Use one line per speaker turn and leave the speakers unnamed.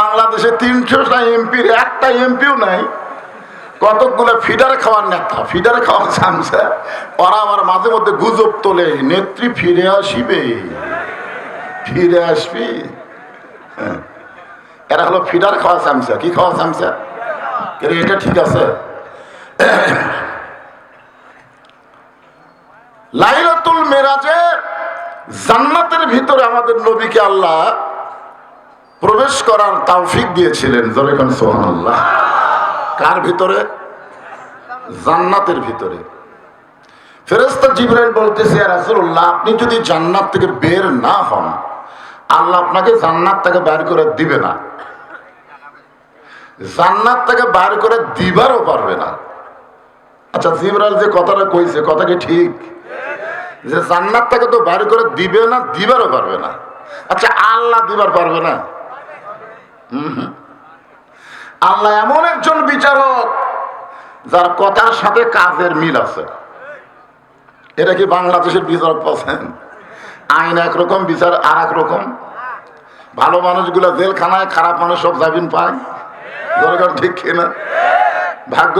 বাংলাদেশে তিনশোটা এমপির একটা এমপিও নাই। কতকগুলো ফিডার খাওয়ার নেতা ফিডার খাওয়ার চামচা ওরা আবার মাঝে মধ্যে গুজব তোলে, নেত্রী ফিরে আসিবে। ফিরে আসবি? হ্যাঁ। এরা হলো ফিডার খাওয়া চামচা কি খাওয়া চামচা এটা ঠিক আছে। লাইলাতুল মেরাজে জান্নাতের ভিতরে আমাদের নবীকে আল্লাহ প্রবেশ করার তৌফিক দিয়েছিলেন জরেখান সোহানাল্লাহ কার ভিতরে? জান্নাতের ভিতরে। ফেরেস্তা জিবরাইল বলতেছে রাসূলুল্লাহ, আপনি যদি জান্নাত থেকে বের না হন, আল্লাহ আপনাকে জান্নাত থেকে বের করে দিবে না। জান্নাত থেকে বার করে দিবারও পারবে না। আচ্ছা জিবরাইল যে কথাটা কইছে, কথা কি ঠিক? যে জান্নাত থেকে তো বার করে দিবে না, দিবারও পারবে না। আচ্ছা আল্লাহ দিবার পারবে না। আল্লাহ এমন একজন বিচারক যার কথার সাথে কাজের মিল আছে। এটা কি বাংলাদেশের বিচারক পাচ্ছেন আইন একরকম বিচার আর এক রকম। ভালো মানুষগুলো জেলখানায় খারাপ মানুষ সব জামিন পায়। দরকার ঠিক কিনা? ভাগ্য